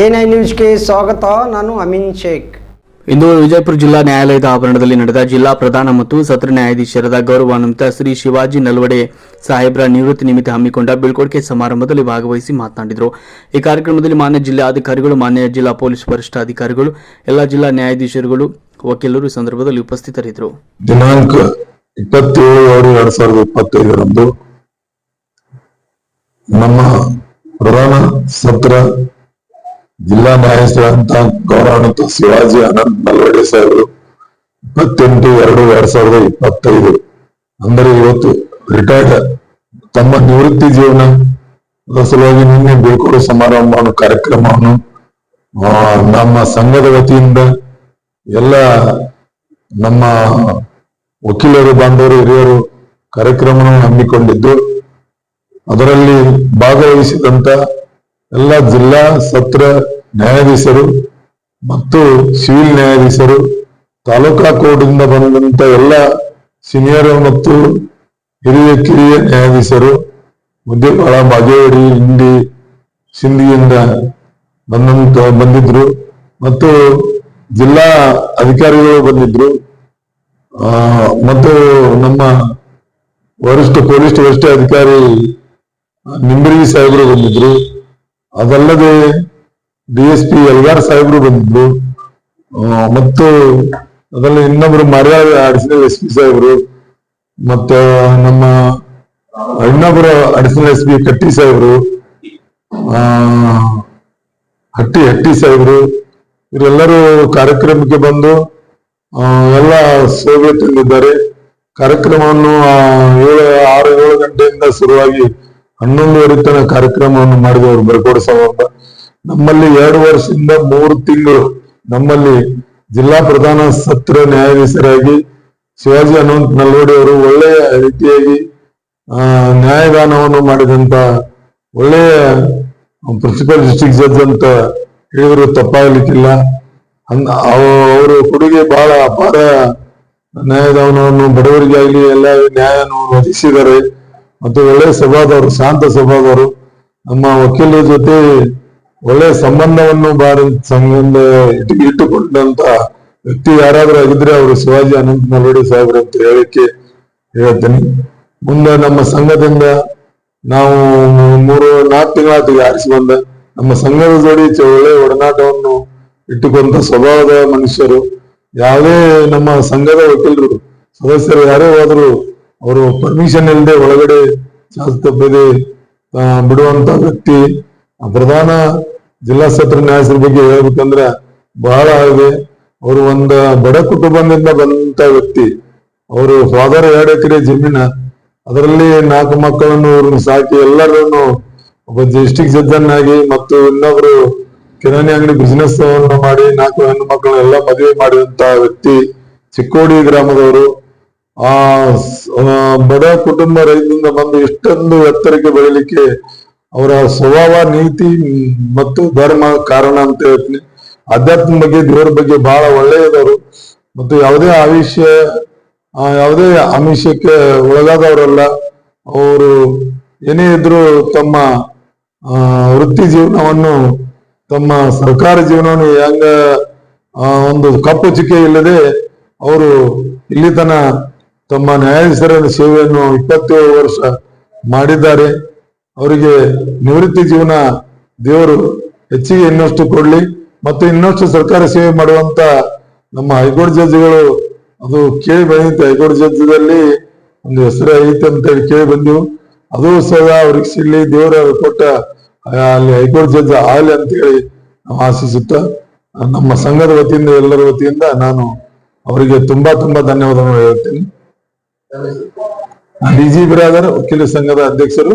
NI ನ್ಯೂಸ್ಗೆ ಸ್ವಾಗತ ನಾನು ಅಮಿನ್ ಶೇಖ್. ಇಂದು ವಿಜಯಪುರ ಜಿಲ್ಲಾ ನ್ಯಾಯಾಲಯದ ಆವರಣದಲ್ಲಿ ನಡೆದ ಜಿಲ್ಲಾ ಪ್ರಧಾನ ಮತ್ತು ಸತ್ರ ನ್ಯಾಯಾಧೀಶರದ ಗೌರವಾನ್ವಿತ ಶ್ರೀ ಶಿವಾಜಿ ನಲ್ವಡೆ ಸಾಹೇಬ್ರ ನಿವೃತ್ತಿ ನಿಮಿತ್ತ ಹಮ್ಮಿಕೊಂಡ ಬೀಳ್ಕೊಡುಗೆ ಸಮಾರಂಭದಲ್ಲಿ ಭಾಗವಹಿಸಿ ಮಾತನಾಡಿದರು. ಈ ಕಾರ್ಯಕ್ರಮದಲ್ಲಿ ಮಾನ್ಯ ಜಿಲ್ಲಾಧಿಕಾರಿಗಳು ಮಾನ್ಯ ಜಿಲ್ಲಾ ಪೊಲೀಸ್ ವರಿಷ್ಠಾಧಿಕಾರಿಗಳು ಎಲ್ಲ ಜಿಲ್ಲಾ ನ್ಯಾಯಾಧೀಶರುಗಳು ವಕೀಲರು ಈ ಸಂದರ್ಭದಲ್ಲಿ ಉಪಸ್ಥಿತರಿದ್ದರು. ದಿನಾಂಕ ಇಪ್ಪತ್ತೇಳು ಎರಡು ಎರಡ್ ಸಾವಿರದ ಇಪ್ಪತ್ತೈದರಂದು ನಮ್ಮ ಪ್ರಧಾನ ಸತ್ರ ಜಿಲ್ಲಾ ನ್ಯಾಯಾಧೀಶರಾದಂತ ಗೌರವಾನ್ವಿತ ಶಿವಾಜಿ ಅನಂತ್ ನಲ್ವಡೆ ಸಾಹೇಬರು, ಇಪ್ಪತ್ತೆಂಟು, ಎರಡು ಎರಡ್ ಸಾವಿರದ ಇಪ್ಪತ್ತೈದು. ಅಂದರೆ ಇವತ್ತು ರಿಟೈರ್ಡ್ ತಮ್ಮ ನಿವೃತ್ತಿ ಜೀವನ ಸಲುವಾಗಿ ನಿನ್ನೆ ಬೀಳ್ಕೊಡುವ ಸಮಾರಂಭವನ್ನು ಕಾರ್ಯಕ್ರಮವನ್ನು ನಮ್ಮ ಸಂಘದ ವತಿಯಿಂದ ಎಲ್ಲ ನಮ್ಮ ವಕೀಲರು, ಬಾಂಧವರು, ಹಿರಿಯರು ಕಾರ್ಯಕ್ರಮವನ್ನು ಹಮ್ಮಿಕೊಂಡಿದ್ದು, ಅದರಲ್ಲಿ ಭಾಗವಹಿಸಿದಂತ ಎಲ್ಲ ಜಿಲ್ಲಾ ಸತ್ರ ನ್ಯಾಯಾಧೀಶರು ಮತ್ತು ಸಿವಿಲ್ ನ್ಯಾಯಾಧೀಶರು, ತಾಲೂಕಾ ಕೋರ್ಟಿಂದ ಬಂದಂತ ಎಲ್ಲ ಸೀನಿಯರ್ ಮತ್ತು ಹಿರಿಯ ಕಿರಿಯ ನ್ಯಾಯಾಧೀಶರು, ಮುದ್ದೇಪಾಳ ಬಾಗೇವಾಡಿ ಇಂಡಿ ಸಿಂಧಿಯಿಂದ ಬಂದಂತ ಬಂದಿದ್ರು ಮತ್ತು ಜಿಲ್ಲಾ ಅಧಿಕಾರಿಗಳು ಬಂದಿದ್ರು. ಮತ್ತು ನಮ್ಮ ವರಿಷ್ಠ, ಪೊಲೀಸ್ ವರಿಷ್ಠ ಅಧಿಕಾರಿ ನಿಂಬರಿ ಸಾಹೇಬರು ಬಂದಿದ್ರು. ಅದಲ್ಲದೆ ಡಿ ಎಸ್ ಪಿ ಎಲ್ಗಾರ್ ಸಾಹೇಬ್ರು ಬಂದಿದ್ರು ಆ, ಮತ್ತು ಅದರಲ್ಲಿ ಇನ್ನೊಬ್ರು ಮರ್ಯಾದೆ ಅಡಿಷನಲ್ ಎಸ್ ಪಿ ಸಾಹೇಬ್ರು ಮತ್ತು ನಮ್ಮ ಇನ್ನೊಬ್ರು ಅಡಿಷನಲ್ ಎಸ್ ಪಿ ಕಟ್ಟಿ ಸಾಹೇಬ್ರು ಹಟ್ಟಿ ಹಟ್ಟಿ ಸಾಹೇಬ್ರು ಇವರೆಲ್ಲರೂ ಕಾರ್ಯಕ್ರಮಕ್ಕೆ ಬಂದು ಎಲ್ಲ ಸೇವೆ ತಂದಿದ್ದಾರೆ ಕಾರ್ಯಕ್ರಮವನ್ನು ಏಳು ಆರು ಏಳು ಗಂಟೆಯಿಂದ ಶುರುವಾಗಿ ಹನ್ನೊಂದುವರೆ ತನಕ ಕಾರ್ಯಕ್ರಮವನ್ನು ಮಾಡಿದವರು ಬರ್ಕೋಡ ಸಮಾರಂಭ ನಮ್ಮಲ್ಲಿ ಎರಡು ವರ್ಷದಿಂದ ಮೂರು ತಿಂಗಳು ನಮ್ಮಲ್ಲಿ ಜಿಲ್ಲಾ ಪ್ರಧಾನ ಸತ್ರ ನ್ಯಾಯಾಧೀಶರಾಗಿ ಶಿವಾಜಿ ಅನಂತ್ ನಲ್ವಡಿ ಅವರು ಒಳ್ಳೆಯ ರೀತಿಯಾಗಿ ನ್ಯಾಯದಾನವನ್ನು ಮಾಡಿದಂತ ಒಳ್ಳೆಯ ಪ್ರಿನ್ಸಿಪಲ್ ಡಿಸ್ಟ್ರಿಕ್ಟ್ ಜಡ್ಜ್ ಅಂತ ಹೇಳಿದ್ರು, ತಪ್ಪಾಗಲಿಕ್ಕಿಲ್ಲ. ಅವರು ಕೊಡುಗೆ ಬಹಳ ಅಪಾರ ನ್ಯಾಯದಾನವನ್ನು, ಬಡವರಿಗಾಗಲಿ ಎಲ್ಲ ನ್ಯಾಯವನ್ನು ಒದಗಿಸಿದ್ದಾರೆ ಮತ್ತು ಒಳ್ಳೆಯ ಸಭಾದವರು ಶಾಂತ ಸಭಾದವರು ನಮ್ಮ ವಕೀಲರ ಜೊತೆ ಒಳ್ಳೆಯ ಸಂಬಂಧವನ್ನು ಬಾರ ಸಂಬಂಧ ಇಟ್ಟು ಇಟ್ಟುಕೊಂಡಂತ ವ್ಯಕ್ತಿ ಯಾರಾದ್ರೂ ಆಗಿದ್ರೆ ಅವರು ಶಿವಾಜಿ ಅನಂತ ನಲ್ವಡಿ ಸಾಹೇಬ್ರು ಅಂತ ಹೇಳಕ್ಕೆ ಹೇಳ್ತೀನಿ. ಮುಂದೆ ನಮ್ಮ ಸಂಘದಿಂದ ನಾವು ಮೂರು ನಾಲ್ಕು ತಿಂಗಳ ಆರಿಸಿ ಬಂದ. ನಮ್ಮ ಸಂಘದ ಜೋಡಿ ಒಳ್ಳೆ ಒಡನಾಟವನ್ನು ಇಟ್ಟುಕೊಂತ ಸ್ವಭಾವದ ಮನುಷ್ಯರು. ಯಾವುದೇ ನಮ್ಮ ಸಂಘದ ವಕೀಲರು ಸದಸ್ಯರು ಯಾರೇ ಹೋದ್ರು ಅವರು ಪರ್ಮಿಷನ್ ಇಲ್ಲದೆ ಒಳಗಡೆ ಆ, ಬಿಡುವಂತ ವ್ಯಕ್ತಿ. ಪ್ರಧಾನ ಜಿಲ್ಲಾ ಸತ್ರ ನ್ಯಾಯಾಧೀಶರ ಬಗ್ಗೆ ಹೇಳ್ಬೇಕಂದ್ರ ಬಹಳ ಇದೆ. ಅವರು ಒಂದ ಬಡ ಕುಟುಂಬದಿಂದ ಬಂದಂತ ವ್ಯಕ್ತಿ. ಅವರು ಫಾದರ್ ಎರಡು ಎಕರೆ ಜಮೀನ. ಅದರಲ್ಲಿ ನಾಲ್ಕು ಮಕ್ಕಳನ್ನು ಅವ್ರನ್ನ ಸಾಕಿ ಎಲ್ಲರನ್ನು ಒಬ್ಬ ಡಿಸ್ಟಿಕ್ ಜಡ್ಜನ್ನಾಗಿ ಮತ್ತು ಇನ್ನೊಬ್ರು ಕಿರಾಣಿ ಅಂಗಡಿ ಬಿಸಿನೆಸ್ ಮಾಡಿ ನಾಲ್ಕು ಹೆಣ್ಣು ಮಕ್ಕಳನ್ನೆಲ್ಲ ಮದುವೆ ಮಾಡಿದಂತ ವ್ಯಕ್ತಿ ಚಿಕ್ಕೋಡಿ ಗ್ರಾಮದವರು. ಆ, ಬಡ ಕುಟುಂಬ ರೈತರಿಂದ ಬಂದು ಇಷ್ಟೊಂದು ಎತ್ತರಕ್ಕೆ ಬೆಳಿಲಿಕ್ಕೆ ಅವರ ಸ್ವಭಾವ, ನೀತಿ ಮತ್ತು ಧರ್ಮ ಕಾರಣ ಅಂತ ಹೇಳ್ತೀನಿ. ಅಧ್ಯಾತ್ಮ ಬಗ್ಗೆ, ದೇವರ ಬಗ್ಗೆ ಬಹಳ ಒಳ್ಳೆಯದವರು. ಮತ್ತು ಯಾವುದೇ ಆವಿಷ್ಯ ಯಾವುದೇ ಆಮಿಷಕ್ಕೆ ಒಳಗಾದವರಲ್ಲ. ಅವರು ಏನೇ ಇದ್ರು ತಮ್ಮ ವೃತ್ತಿ ಜೀವನವನ್ನು, ತಮ್ಮ ಸರ್ಕಾರ ಜೀವನವನ್ನು ಹೆಂಗ ಒಂದು ಕಪ್ಪು ಚುಕ್ಕೆ ಇಲ್ಲದೆ ಅವರು ಇಲ್ಲಿ ತನ ತಮ್ಮ ನ್ಯಾಯಾಧೀಶರ ಸೇವೆಯನ್ನು ಇಪ್ಪತ್ತೇಳು ವರ್ಷ ಮಾಡಿದ್ದಾರೆ. ಅವರಿಗೆ ನಿವೃತ್ತಿ ಜೀವನ ದೇವರು ಹೆಚ್ಚಿಗೆ ಇನ್ನಷ್ಟು ಕೊಡ್ಲಿ ಮತ್ತು ಇನ್ನಷ್ಟು ಸರ್ಕಾರ ಸೇವೆ ಮಾಡುವಂತ ನಮ್ಮ ಹೈಕೋರ್ಟ್ ಜಡ್ಜ್ಗಳು ಅದು ಕೇಳಿ ಬಂದಿತ್ತು. ಹೈಕೋರ್ಟ್ ಜಡ್ಜ್ದಲ್ಲಿ ಒಂದು ಹೆಸರು ಐತೆ ಅಂತ ಹೇಳಿ ಕೇಳಿ ಬಂದೆವು. ಅದು ಸಹ ಅವ್ರಿಗೆ ಸಿಗ್ಲಿ ದೇವರ ಕೊಟ್ಟ ಅಲ್ಲಿ ಹೈಕೋರ್ಟ್ ಜಡ್ಜ್ ಆಗಲಿ ಅಂತ ಹೇಳಿ ನಾವು ಆಶಿಸುತ್ತ ನಮ್ಮ ಸಂಘದ ವತಿಯಿಂದ ಎಲ್ಲರ ವತಿಯಿಂದ ನಾನು ಅವರಿಗೆ ತುಂಬಾ ತುಂಬಾ ಧನ್ಯವಾದಗಳು ಹೇಳ್ತೀನಿ ಡಿಜಿ ಬಿರಾದರ್ ವಕೀಲ ಸಂಘದ ಅಧ್ಯಕ್ಷರು